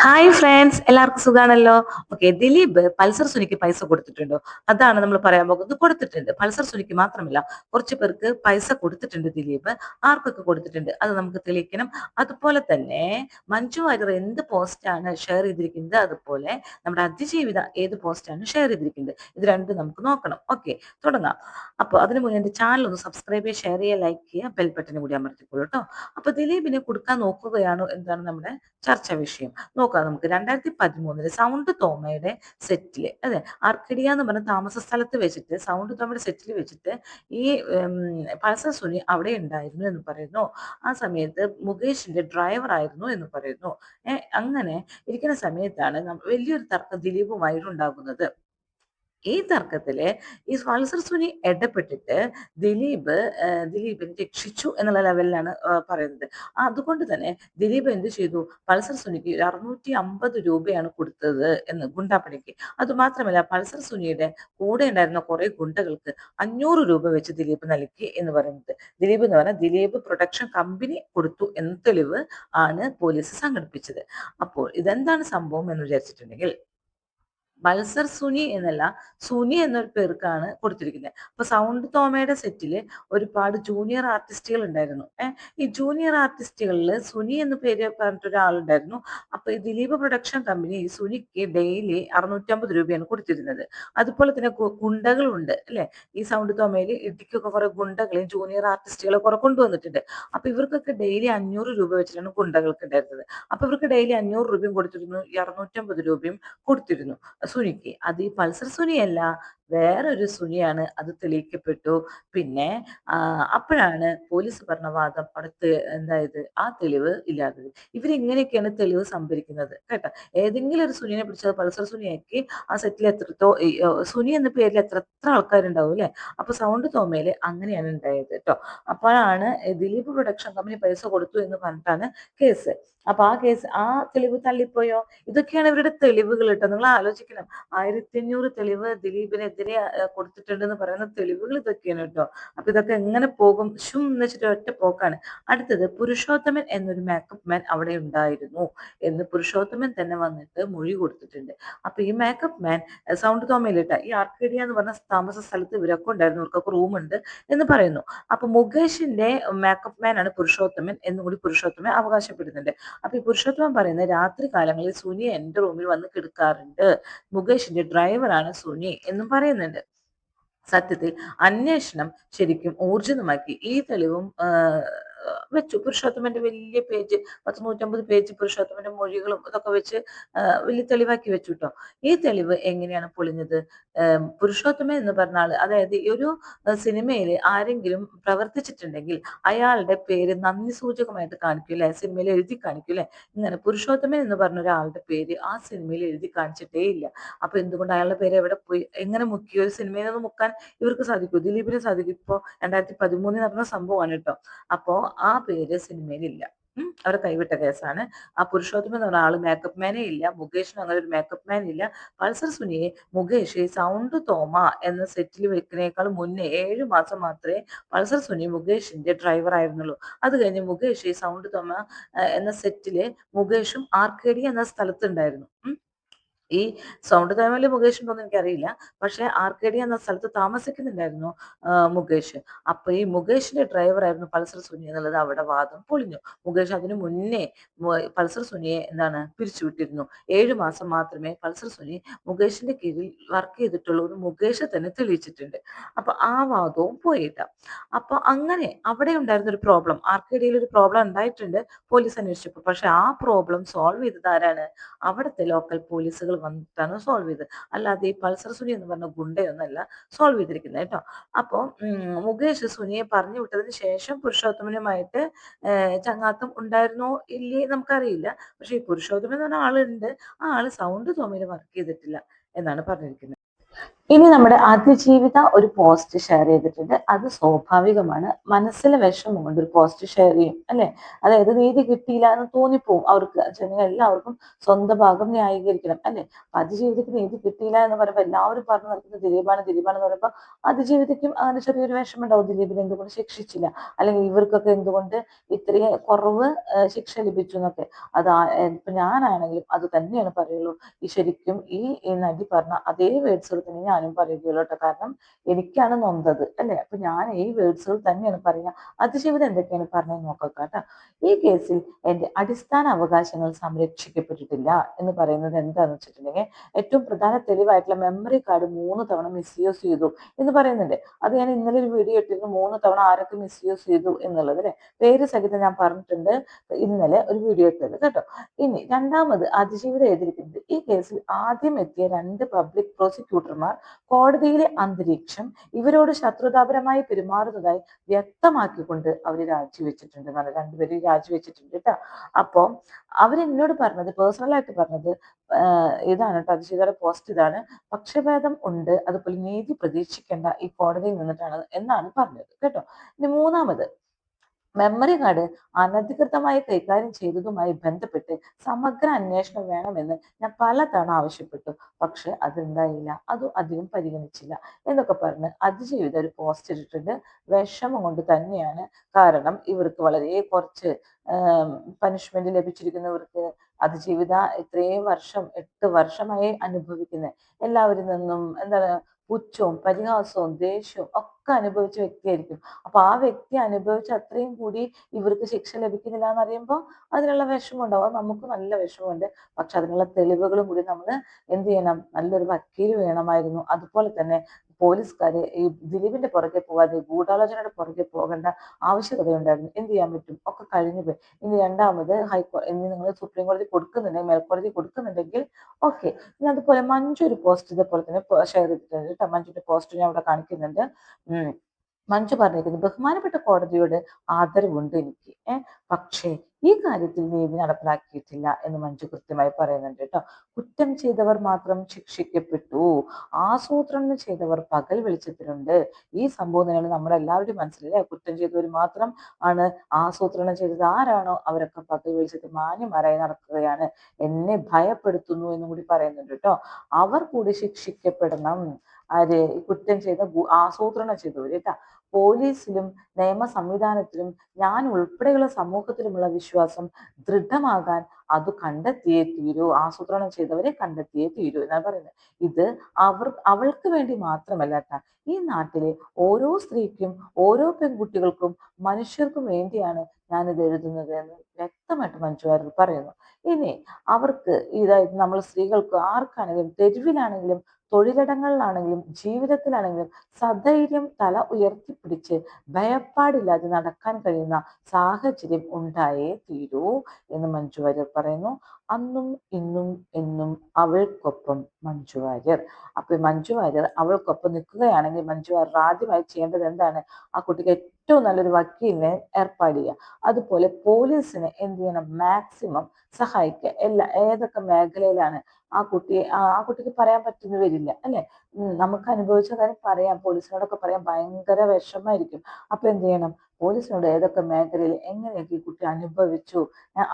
Hi friends എല്ലാവർക്കും സുഖാണല്ലോ? Okay Dileep Pulsar സുനിക്ക് പൈസ കൊടുത്തിട്ടുണ്ടോ? അതാണ് നമ്മൾ പറയാൻ പോകുന്നത്. കൊടുത്തിട്ടുണ്ട്. പൾസർ സുനിക്ക് മാത്രമല്ല കുറച്ച് പേർക്ക് പൈസ കൊടുത്തിട്ടുണ്ട് ദിലീപ്. ആർക്കൊക്കെ കൊടുത്തിട്ടുണ്ട്? അത് നമുക്ക് തെളിയിക്കണം. അതുപോലെ തന്നെ മഞ്ജു വാര്യർ എന്ത് പോസ്റ്റാണ് ഷെയർ ചെയ്തിരിക്കുന്നത്? അതുപോലെ നമ്മുടെ അതിജീവിത ഏത് പോസ്റ്റാണ് ഷെയർ ചെയ്തിരിക്കുന്നത്? ഇത് രണ്ടും നമുക്ക് നോക്കണം. ഓക്കെ തുടങ്ങാം. അപ്പോൾ അതിന് മുന്നേ എന്റെ ചാനൽ ഒന്ന് സബ്സ്ക്രൈബ് ചെയ്യുക ഷെയർ ചെയ്യുക ലൈക്ക് ചെയ്യുക ബെൽ ബട്ടൺ കൂടി അമർത്തിക്കോളൂ കേട്ടോ അപ്പോൾ ദിലീപിനെ കൊടുക്കാൻ നോക്കുകയാണോ? എന്താണ് നമ്മുടെ ചർച്ചാ വിഷയം. നോക്കാം നമുക്ക്. രണ്ടായിരത്തി പതിമൂന്നിൽ സൗണ്ട് തോമയുടെ സെറ്റിൽ അതെ ആർക്കിടിയ എന്ന് പറഞ്ഞ താമസ സ്ഥലത്ത് വെച്ചിട്ട് സൗണ്ട് തോമയുടെ സെറ്റിൽ വെച്ചിട്ട് ഈ പൾസർ സുനി അവിടെ ഉണ്ടായിരുന്നു എന്ന് പറയുന്നു. ആ സമയത്ത് മുകേഷിന്റെ ഡ്രൈവർ ആയിരുന്നു എന്ന് പറയുന്നു. അങ്ങനെ ഇരിക്കുന്ന സമയത്താണ് വലിയൊരു തർക്കം ദിലീപുമായിട്ടുണ്ടാകുന്നത് ഈ തർക്കത്തിൽ ഈ പൾസർ സുനി ഇടപെട്ടിട്ട് ദിലീപ് ദിലീപിനെ രക്ഷിച്ചു എന്നുള്ള ലെവലിലാണ് പറയുന്നത്. അതുകൊണ്ട് തന്നെ ദിലീപ് എന്ത് ചെയ്തു? പൾസർ സുനിക്ക് അറുന്നൂറ്റി അമ്പത് രൂപയാണ് കൊടുത്തത് എന്ന് ഗുണ്ടാപ്പണിക്ക്. അതുമാത്രമല്ല പൾസർ സുനിയുടെ കൂടെ ഉണ്ടായിരുന്ന കുറെ ഗുണ്ടകൾക്ക് അഞ്ഞൂറ് രൂപ വെച്ച് ദിലീപ് നൽകി എന്ന് പറയുന്നത്. ദിലീപ് എന്ന് പറഞ്ഞാൽ ദിലീപ് പ്രൊഡക്ഷൻ കമ്പനി കൊടുത്തു എന്ന തെളിവ് ആണ് പോലീസ് സംഘടിപ്പിച്ചത്. അപ്പോൾ ഇതെന്താണ് സംഭവം എന്ന് വിചാരിച്ചിട്ടുണ്ടെങ്കിൽ പൾസർ സുനി എന്നല്ല സുനി എന്നൊരു പേർക്കാണ് കൊടുത്തിരിക്കുന്നത് അപ്പൊ സൗണ്ട് തോമയുടെ സെറ്റിൽ ഒരുപാട് ജൂനിയർ ആർട്ടിസ്റ്റുകൾ ഉണ്ടായിരുന്നു. ഈ ജൂനിയർ ആർട്ടിസ്റ്റുകളിൽ സുനി എന്ന് പേര് പറഞ്ഞിട്ട് ഒരാളുണ്ടായിരുന്നു. അപ്പൊ ഈ ദിലീപ് പ്രൊഡക്ഷൻ കമ്പനി സുനിക്ക് ഡെയിലി അറുന്നൂറ്റമ്പത് രൂപയാണ് കൊടുത്തിരുന്നത്. അതുപോലെ തന്നെ ഗുണ്ടകളുണ്ട് അല്ലെ? ഈ സൗണ്ട് തോമയിൽ ഇടിക്കൊക്കെ കുറെ ഗുണ്ടകളെയും ജൂനിയർ ആർട്ടിസ്റ്റുകളെ കുറെ കൊണ്ടുവന്നിട്ടുണ്ട്. അപ്പൊ ഇവർക്കൊക്കെ ഡെയിലി അഞ്ഞൂറ് രൂപ വെച്ചിട്ടാണ് ഗുണ്ടകൾക്ക് ഉണ്ടായിരുന്നത്. അപ്പൊ ഇവർക്ക് ഡെയിലി അഞ്ഞൂറ് രൂപയും കൊടുത്തിരുന്നു അറുന്നൂറ്റമ്പത് രൂപയും കൊടുത്തിരുന്നു. സുനിക്ക് അത് ഈ പൾസർ സുനിയല്ല വേറൊരു സുനിയാണ് അത് തെളിയിക്കപ്പെട്ടു. പിന്നെ അപ്പോഴാണ് പോലീസ് പറഞ്ഞ വാദം അടുത്ത് എന്തായത്? ആ തെളിവ് ഇല്ലാത്തത്. ഇവരിങ്ങനെയൊക്കെയാണ് തെളിവ് സംഭരിക്കുന്നത്? കേട്ടോ. ഏതെങ്കിലും ഒരു സുനിയെ പിടിച്ചത് പൾസർ സുനിയാക്കി ആ സെറ്റിൽ എത്രത്തോ സുനി എന്ന പേരിൽ എത്ര എത്ര ആൾക്കാരുണ്ടാവും അല്ലെ? അപ്പൊ സൗണ്ട് തോമയിൽ അങ്ങനെയാണ് ഉണ്ടായത് കേട്ടോ. അപ്പോഴാണ് ദിലീപ് പ്രൊഡക്ഷൻ കമ്പനി പൈസ കൊടുത്തു എന്ന് പറഞ്ഞിട്ടാണ് കേസ്. അപ്പൊ ആ കേസ് ആ തെളിവ് തള്ളിപ്പോയോ? ഇതൊക്കെയാണ് ഇവരുടെ തെളിവുകൾ കേട്ടോ. നിങ്ങൾ ആലോചിക്കണം. ആയിരത്തി അഞ്ഞൂറ് തെളിവ് ദിലീപിനെതിരെ കൊടുത്തിട്ടുണ്ടെന്ന് പറയുന്ന തെളിവുകൾ ഇതൊക്കെയാണ് കേട്ടോ. അപ്പൊ ഇതൊക്കെ എങ്ങനെ പോകും? ഷും എന്ന് വെച്ചിട്ട് ഒറ്റ പോക്കാണ്. അടുത്തത് പുരുഷോത്തമൻ എന്നൊരു മേക്കപ്പ് മാൻ അവിടെ ഉണ്ടായിരുന്നു എന്ന് പുരുഷോത്തമൻ തന്നെ വന്നിട്ട് മൊഴി കൊടുത്തിട്ടുണ്ട്. അപ്പൊ ഈ മേക്കപ്പ് മാൻ സൗണ്ട് തോമയിലിട്ട ഈ ആർക്കേഡിയ എന്ന് പറഞ്ഞ താമസ സ്ഥലത്ത് ഇവരൊക്കെ ഉണ്ടായിരുന്നു. ഇവർക്കൊക്കെ റൂം ഉണ്ട് എന്ന് പറയുന്നു. അപ്പൊ മുകേഷിന്റെ മേക്കപ്പ് മാൻ ആണ് പുരുഷോത്തമൻ എന്നുകൂടി പുരുഷോത്തമൻ അവകാശപ്പെടുന്നുണ്ട്. അപ്പൊ ഈ പുരുഷോത്തമൻ പറയുന്നത് രാത്രി കാലങ്ങളിൽ സുനി എന്റെ റൂമിൽ വന്ന് കിടക്കാറുണ്ട്. മുകേഷിന്റെ ഡ്രൈവറാണ് സുനി എന്നും പറയുന്നുണ്ട്. സത്യത്തിൽ അന്വേഷണം ശരിക്കും ഊർജിതമാക്കി ഈ തെളിവും വെച്ചു. പുരുഷോത്തമന്റെ വലിയ പേജ് പത്ത് നൂറ്റമ്പത് പേജ് പുരുഷോത്തമന്റെ മൊഴികളും ഇതൊക്കെ വെച്ച് വലിയ തെളിവാക്കി വെച്ചു കേട്ടോ ഈ തെളിവ് എങ്ങനെയാണ് പൊളിഞ്ഞത്? പുരുഷോത്തമൻ എന്ന് പറഞ്ഞ ആൾ അതായത് ഒരു സിനിമയിൽ ആരെങ്കിലും പ്രവർത്തിച്ചിട്ടുണ്ടെങ്കിൽ അയാളുടെ പേര് നന്ദി സൂചകമായിട്ട് കാണിക്കൂലേ സിനിമയിൽ എഴുതി കാണിക്കൂലേ ഇങ്ങനെ പുരുഷോത്തമൻ എന്ന് പറഞ്ഞ ഒരാളുടെ പേര് ആ സിനിമയിൽ എഴുതി കാണിച്ചിട്ടേ ഇല്ല. അപ്പൊ എന്തുകൊണ്ട് അയാളുടെ പേര് എവിടെ പോയി? എങ്ങനെ മുക്കി? ഒരു സിനിമയിൽ നിന്ന് മുക്കാൻ ഇവർക്ക് സാധിക്കും ദിലീപിന് സാധിക്കും ഇപ്പോ രണ്ടായിരത്തി പതിമൂന്നിൽ നടന്ന സംഭവമാണ് കേട്ടോ അപ്പോ ആ പേര് സിനിമയിലില്ല. അവരെ കൈവിട്ട കേസാണ്. ആ പുരുഷോത്തമൻ എന്ന് പറഞ്ഞ ആൾ മേക്കപ്പ് മാനേ ഇല്ല. മുകേഷിന് അങ്ങനെ ഒരു മേക്കപ്പ് മാൻ ഇല്ല. പൾസർ സുനിയെ മുകേഷ് സൗണ്ട് തോമ എന്ന സെറ്റിൽ വെക്കുന്നേക്കാൾ മുന്നേ ഏഴു മാസം മാത്രമേ പൾസർ സുനി മുകേഷിന്റെ ഡ്രൈവർ ആയിരുന്നുള്ളൂ. അത് കഴിഞ്ഞ് മുകേഷ് സൗണ്ട് തോമ എന്ന സെറ്റിൽ മുകേഷും ആർക്കേഡി എന്ന സ്ഥലത്തുണ്ടായിരുന്നു. ഈ സൗണ്ട് ഫാമിലി മുകേഷ് ഉണ്ടോന്ന് എനിക്കറിയില്ല. പക്ഷെ ആർക്കേഡി എന്ന സ്ഥലത്ത് താമസിക്കുന്നുണ്ടായിരുന്നു മുകേഷ്. അപ്പൊ ഈ മുകേഷിന്റെ ഡ്രൈവർ ആയിരുന്നു പൾസർ സുനി എന്നുള്ളത്. അവിടെ വാദം പൊളിഞ്ഞു. മുകേഷ് അതിനു മുന്നേ പൾസർ സുനിയെ എന്താണ് പിരിച്ചുവിട്ടിരുന്നു. ഏഴു മാസം മാത്രമേ പൾസർ സുനി മുകേഷിന്റെ കീഴിൽ വർക്ക് ചെയ്തിട്ടുള്ളൂ എന്ന് മുകേഷ് തന്നെ തെളിയിച്ചിട്ടുണ്ട്. അപ്പൊ ആ വാദവും പോയിട്ട. അപ്പൊ അങ്ങനെ അവിടെ ഉണ്ടായിരുന്ന ഒരു പ്രോബ്ലം ആർക്കേഡിയിൽ ഒരു പ്രോബ്ലം ഉണ്ടായിട്ടുണ്ട് പോലീസ് അന്വേഷിച്ചപ്പോൾ പക്ഷെ ആ പ്രോബ്ലം സോൾവ് ചെയ്തത് ആരാണ്? അവിടുത്തെ ലോക്കൽ പോലീസുകൾ വന്നിട്ടാണ് സോൾവ് ചെയ്തത്. അല്ലാതെ ഈ പൾസർ സുനി എന്ന് പറഞ്ഞ ഗുണ്ടയൊന്നല്ല സോൾവ് ചെയ്തിരിക്കുന്നത് കേട്ടോ. അപ്പോൾ മുകേഷ് സുനിയെ പറഞ്ഞു വിട്ടതിന് ശേഷം പുരുഷോത്തമനുമായിട്ട് ചങ്ങാത്തം ഉണ്ടായിരുന്നോ ഇല്ലേ നമുക്കറിയില്ല. പക്ഷേ ഈ പുരുഷോത്തമൻ എന്ന് പറഞ്ഞ ആളുണ്ട്. ആ ആൾ സൗണ്ട് തോമയിൽ വർക്ക് ചെയ്തിട്ടില്ല എന്നാണ് പറഞ്ഞിരിക്കുന്നത്. ഇനി നമ്മുടെ അതിജീവിത ഒരു പോസ്റ്റ് ഷെയർ ചെയ്തിട്ടുണ്ട്. അത് സ്വാഭാവികമാണ്. മനസ്സിലെ വിഷമം കൊണ്ട് ഒരു പോസ്റ്റ് ഷെയർ ചെയ്യും അല്ലെ? അതായത് നീതി കിട്ടിയില്ല എന്ന് തോന്നിപ്പോവും. അവർക്ക് ജനങ്ങൾ എല്ലാവർക്കും സ്വന്തം ഭാഗം ന്യായീകരിക്കണം അല്ലെ? അതിജീവിതയ്ക്ക് നീതി കിട്ടിയില്ല എന്ന് പറയുമ്പോൾ എല്ലാവരും പറഞ്ഞു നടക്കുന്നത് ദിലീപാണ് ദിലീപാണ് എന്ന് പറയുമ്പോൾ അതിജീവിതയ്ക്കും അങ്ങനെ ചെറിയൊരു വിഷമം ഉണ്ടാവും ദിലീപിനെ എന്തുകൊണ്ട് ശിക്ഷിച്ചില്ല? അല്ലെങ്കിൽ ഇവർക്കൊക്കെ എന്തുകൊണ്ട് ഇത്രയും കുറവ് ശിക്ഷ ലഭിച്ചു എന്നൊക്കെ. അത് ഇപ്പൊ ഞാനാണെങ്കിലും അത് തന്നെയാണ് പറയുള്ളൂ. ഈ ശരിക്കും ഈ നടി പറഞ്ഞ അതേ വേർഡ്സുകൾ തന്നെ ഞാനും പറയുകയുള്ളൂ കേട്ടോ കാരണം എനിക്കാണ് നൊന്തത് അല്ലെ? അപ്പൊ ഞാൻ ഈ വേർഡ്സുകൾ തന്നെയാണ് പറയുക. അതിജീവിതം എന്തൊക്കെയാണ് പറഞ്ഞത് നോക്കാം കേട്ടോ. ഈ കേസിൽ എന്റെ അടിസ്ഥാന അവകാശങ്ങൾ സംരക്ഷിക്കപ്പെട്ടിട്ടില്ല എന്ന് പറയുന്നത് എന്താണെന്ന് വെച്ചിട്ടുണ്ടെങ്കിൽ ഏറ്റവും പ്രധാന തെളിവായിട്ടുള്ള മെമ്മറി കാർഡ് മൂന്ന് തവണ മിസ്യൂസ് ചെയ്തു എന്ന് പറയുന്നുണ്ട്. അത് ഞാൻ ഇന്നലെ ഒരു വീഡിയോ ഇട്ടിരുന്നു. മൂന്ന് തവണ ആരൊക്കെ മിസ്യൂസ് ചെയ്തു എന്നുള്ളത് അല്ലെ? പേര് സഹിതം ഞാൻ പറഞ്ഞിട്ടുണ്ട്. ഇന്നലെ ഒരു വീഡിയോ ഇട്ടത് കേട്ടോ. ഇനി രണ്ടാമത് അതിജീവിതം എഴുതിയിരിക്കുന്നത് ഈ കേസിൽ ആദ്യം എത്തിയ രണ്ട് പബ്ലിക് പ്രോസിക്യൂട്ടർമാർ കോടതിയിലെ അന്തരീക്ഷം ഇവരോട് ശത്രുതാപരമായി പെരുമാറുന്നതായി വ്യക്തമാക്കിക്കൊണ്ട് അവർ രാജിവെച്ചിട്ടുണ്ട്. നല്ല രണ്ടുപേരും രാജിവെച്ചിട്ടുണ്ട് കേട്ടോ അപ്പോൾ അവരെന്നോട് പറഞ്ഞത് പേഴ്സണലായിട്ട് പറഞ്ഞത് ഇതാണ് കേട്ടോ അതിശീതയുടെ പോസ്റ്റ് ഇതാണ്. പക്ഷഭേദം ഉണ്ട്. അതുപോലെ നീതി പ്രതീക്ഷിക്കേണ്ട ഈ കോടതിയിൽ നിന്നിട്ടാണ് എന്നാണ് പറഞ്ഞത്. കേട്ടോ? ഇനി മൂന്നാമത്. മെമ്മറി കാർഡ് അനധികൃതമായി കൈകാര്യം ചെയ്തതുമായി ബന്ധപ്പെട്ട് സമഗ്ര അന്വേഷണം വേണമെന്ന് ഞാൻ പലതവണ ആവശ്യപ്പെട്ടു. പക്ഷെ അതെന്തായില്ല അതും അധികം പരിഗണിച്ചില്ല എന്നൊക്കെ പറഞ്ഞ് അതിജീവിത ഒരു പോസ്റ്റ് ഇട്ടിട്ടുണ്ട് വിഷമം കൊണ്ട് തന്നെയാണ്. കാരണം ഇവർക്ക് വളരെ കുറച്ച് പനിഷ്മെന്റ് ലഭിച്ചിരിക്കുന്നവർക്ക് അതിജീവിത ഇത്രയും വർഷം എട്ട് വർഷമായി അനുഭവിക്കുന്ന എല്ലാവരിൽ നിന്നും എന്താണ് പുച്ഛവും പരിഹാസവും ദേഷ്യവും ഒക്കെ അനുഭവിച്ച വ്യക്തിയായിരിക്കും. അപ്പൊ ആ വ്യക്തി അനുഭവിച്ച അത്രയും കൂടി ഇവർക്ക് ശിക്ഷ ലഭിക്കുന്നില്ല എന്ന് അറിയുമ്പോൾ അതിനുള്ള വിഷമം ഉണ്ടാവും അത് നമുക്ക് നല്ല വിഷമമുണ്ട്. പക്ഷെ അതിനുള്ള തെളിവുകളും കൂടി നമ്മൾ എന്ത് ചെയ്യണം? നല്ലൊരു വക്കീൽ വേണമായിരുന്നു. അതുപോലെ തന്നെ പോലീസുകാര് ഈ ദിലീപിന്റെ പുറകെ പോകാതെ ഗൂഢാലോചനയുടെ പുറകെ പോകേണ്ട ആവശ്യകതയുണ്ടായിരുന്നു. എന്ത് ചെയ്യാൻ പറ്റും? ഒക്കെ കഴിഞ്ഞു പോയി. ഇനി രണ്ടാമത് ഹൈക്കോടതി ഇനി നിങ്ങൾ സുപ്രീം കോടതി കൊടുക്കുന്നുണ്ടെങ്കിൽ മേൽക്കോടതി കൊടുക്കുന്നുണ്ടെങ്കിൽ ഓക്കെ. ഇനി അതുപോലെ മഞ്ജു ഒരു പോസ്റ്റ് ഇതേപോലെ തന്നെ ഷെയർ ചെയ്തിട്ടുണ്ട് കേട്ടോ. മഞ്ജുന്റെ പോസ്റ്റ് ഞാൻ ഇവിടെ കാണിക്കുന്നുണ്ട്. മഞ്ജു പറഞ്ഞിരിക്കുന്നത് ബഹുമാനപ്പെട്ട കോടതിയോട് ആദരവുണ്ട് എനിക്ക്. പക്ഷേ ഈ കാര്യത്തിൽ നീതി നടപ്പിലാക്കിയിട്ടില്ല എന്ന് മഞ്ജു കൃത്യമായി പറയുന്നുണ്ട് കേട്ടോ. കുറ്റം ചെയ്തവർ മാത്രം ശിക്ഷിക്കപ്പെട്ടു. ആസൂത്രണം ചെയ്തവർ പകൽ വെളിച്ചത്തിലുണ്ട്. ഈ സംഭവം തന്നെയാണ് നമ്മളെല്ലാവരുടെയും മനസ്സിലല്ലേ? കുറ്റം ചെയ്തവർ മാത്രം ആണ് ആസൂത്രണം ചെയ്തത്. ആരാണോ അവരൊക്കെ പകൽ വെളിച്ചത്തിൽ മാന്യമാരായി നടക്കുകയാണ്. എന്നെ ഭയപ്പെടുത്തുന്നു എന്നും കൂടി പറയുന്നുണ്ട് കേട്ടോ. അവർ കൂടി ശിക്ഷിക്കപ്പെടണം. ആര് കുറ്റം ചെയ്ത ആസൂത്രണം ചെയ്തവർ കേട്ടാ? പോലീസിലും നിയമ സംവിധാനത്തിലും ഞാൻ ഉൾപ്പെടെയുള്ള സമൂഹത്തിലുമുള്ള വിശ്വാസം ദൃഢമാകാൻ അത് കണ്ടെത്തിയേ തീരൂ. ആസൂത്രണം ചെയ്തവരെ കണ്ടെത്തിയേ തീരൂ എന്നാണ് പറയുന്നത്. ഇത് അവർ അവൾക്ക് വേണ്ടി മാത്രമല്ല കേട്ടാ. ഈ നാട്ടിലെ ഓരോ സ്ത്രീക്കും ഓരോ പെൺകുട്ടികൾക്കും മനുഷ്യർക്കും വേണ്ടിയാണ് ഞാനിത് എഴുതുന്നത് എന്ന് വ്യക്തമായിട്ട് മഞ്ജു വാര്യർ പറയുന്നു. ഇനി അവർക്ക് ഇതായത് നമ്മൾ സ്ത്രീകൾക്ക് ആർക്കാണെങ്കിലും തെരുവിലാണെങ്കിലും തൊഴിലിടങ്ങളിലാണെങ്കിലും ജീവിതത്തിലാണെങ്കിലും സധൈര്യം തല ഉയർത്തിപ്പിടിച്ച് ഭയപ്പാടില്ലാതെ നടക്കാൻ കഴിയുന്ന സാഹചര്യം ഉണ്ടായേ തീരൂ എന്ന് മഞ്ജു വാര്യർ പറയുന്നു. അന്നും ഇന്നും എന്നും അവൾക്കൊപ്പം മഞ്ജു വാര്യർ. അപ്പൊ മഞ്ജു വാര്യർ അവൾക്കൊപ്പം നിൽക്കുകയാണെങ്കിൽ മഞ്ജു വാര്യർ ആദ്യമായി ചെയ്യേണ്ടത് എന്താണ്? ആ കുട്ടിക്ക് ഏറ്റവും നല്ലൊരു വക്കീലിനെ ഏർപ്പാട് ചെയ്യുക. അതുപോലെ പോലീസിനെ എന്ത് ചെയ്യണം? മാക്സിമം സഹായിക്കുക. എല്ലാ ഏതൊക്കെ മേഖലയിലാണ് ആ കുട്ടിയെ ആ കുട്ടിക്ക് പറയാൻ പറ്റുന്ന വരില്ല അല്ലെ നമുക്ക് അനുഭവിച്ച കാര്യം പറയാം. പോലീസിനോടൊക്കെ പറയാൻ ഭയങ്കര വിഷമായിരിക്കും അപ്പൊ എന്ത് ചെയ്യണം? പോലീസിനോട് ഏതൊക്കെ മേഖലയിൽ എങ്ങനെയൊക്കെ ഈ കുട്ടി അനുഭവിച്ചു?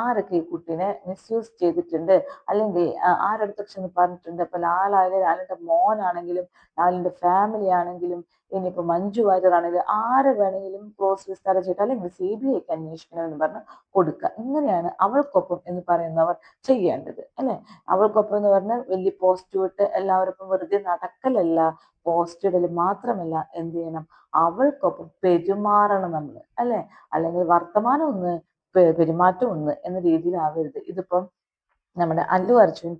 ആരൊക്കെ ഈ കുട്ടീനെ മിസ്യൂസ് ചെയ്തിട്ടുണ്ട്? അല്ലെങ്കിൽ ആരടുത്ത് ചെന്ന് പറഞ്ഞിട്ടുണ്ട്? അപ്പൊ ലാലായാലും ലാലിന്റെ മോനാണെങ്കിലും ലാലിന്റെ ഫാമിലി ആണെങ്കിലും ഇനിയിപ്പോ മഞ്ജു വാര്യറാണെങ്കിൽ ആര് വേണമെങ്കിലും ക്ലോസ് വിസ്താരം ചെയ്തിട്ട് അല്ലെങ്കിൽ സി ബി ഐക്ക് അന്വേഷിക്കണം എന്ന് പറഞ്ഞ് കൊടുക്കുക. ഇങ്ങനെയാണ് അവൾക്കൊപ്പം എന്ന് പറയുന്നവർ ചെയ്യേണ്ടത് അല്ലെ? അവൾക്കൊപ്പം എന്ന് പറഞ്ഞാൽ വലിയ പോസ്റ്റ് വിട്ട് എല്ലാവർക്കും വെറുതെ നടക്കലല്ല പോസ്റ്റ് ഇടൽ മാത്രമല്ല എന്ത് ചെയ്യണം? അവൾക്കൊപ്പം പെരുമാറണം നമ്മൾ അല്ലെ? അല്ലെങ്കിൽ വർത്തമാനം ഒന്ന് പെരുമാറ്റം ഒന്ന് എന്ന രീതിയിലാവരുത്. ഇതിപ്പം നമ്മുടെ അല്ലു അർജുൻ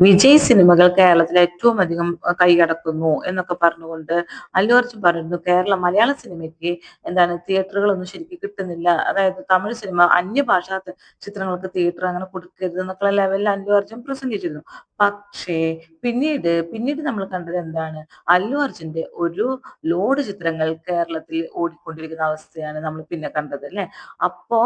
വിജയ് സിനിമകൾ കേരളത്തിൽ ഏറ്റവും അധികം കൈകടക്കുന്നു എന്നൊക്കെ പറഞ്ഞുകൊണ്ട് അല്ലു പറയുന്നു കേരള മലയാള സിനിമയ്ക്ക് എന്താണ് തിയേറ്ററുകളൊന്നും ശരിക്കും കിട്ടുന്നില്ല. അതായത് തമിഴ് സിനിമ അന്യഭാഷാ ചിത്രങ്ങൾക്ക് തിയേറ്റർ അങ്ങനെ കൊടുക്കരുത് എന്നൊക്കെ ലെവലിൽ അല്ലു അർജുൻ പ്രസന്റ് ചെയ്തിരുന്നു. പക്ഷേ പിന്നീട് പിന്നീട് നമ്മൾ കണ്ടത് എന്താണ്? അല്ലു അർജുന്റെ ഒരു ലോഡ് ചിത്രങ്ങൾ കേരളത്തിൽ ഓടിക്കൊണ്ടിരിക്കുന്ന അവസ്ഥയാണ് നമ്മൾ പിന്നെ കണ്ടത് അല്ലെ? അപ്പോ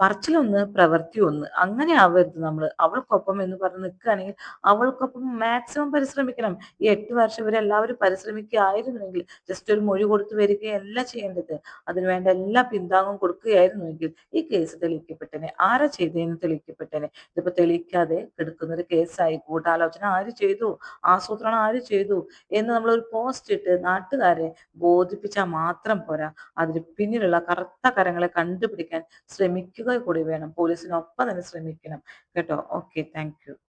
പറച്ചിലൊന്ന് പ്രവൃത്തി ഒന്ന് അങ്ങനെ ആവരുത് നമ്മൾ. അവൾക്കൊപ്പം എന്ന് പറഞ്ഞ് നിൽക്കുകയാണെങ്കിൽ അവൾക്കൊപ്പം മാക്സിമം പരിശ്രമിക്കണം. ഈ എട്ട് വർഷം ഇവരെല്ലാവരും പരിശ്രമിക്കുകയായിരുന്നുവെങ്കിൽ ജസ്റ്റ് ഒരു മൊഴി കൊടുത്തു വരികയല്ല ചെയ്യേണ്ടത്. അതിനുവേണ്ട എല്ലാ പിന്താങ്ങും കൊടുക്കുകയായിരുന്നുവെങ്കിൽ ഈ കേസ് തെളിയിക്കപ്പെട്ടനെ ആരാ ചെയ്തതെന്ന് തെളിയിക്കപ്പെട്ടനെ. ഇതിപ്പോ തെളിയിക്കാതെ കിടക്കുന്ന ഒരു കേസായി ഗൂഢാലോചന ആര് ചെയ്തു ആസൂത്രണം ആര് ചെയ്തു എന്ന് നമ്മൾ ഒരു പോസ്റ്റ് ഇട്ട് നാട്ടുകാരെ ബോധിപ്പിച്ചാൽ മാത്രം പോരാ. അതിന് പിന്നിലുള്ള കറുത്ത കരങ്ങളെ കണ്ടുപിടിക്കാൻ ശ്രമിക്കുക കൂടി വേണം. പോലീസിനൊപ്പം തന്നെ ശ്രമിക്കണം. കേട്ടോ? Okay thank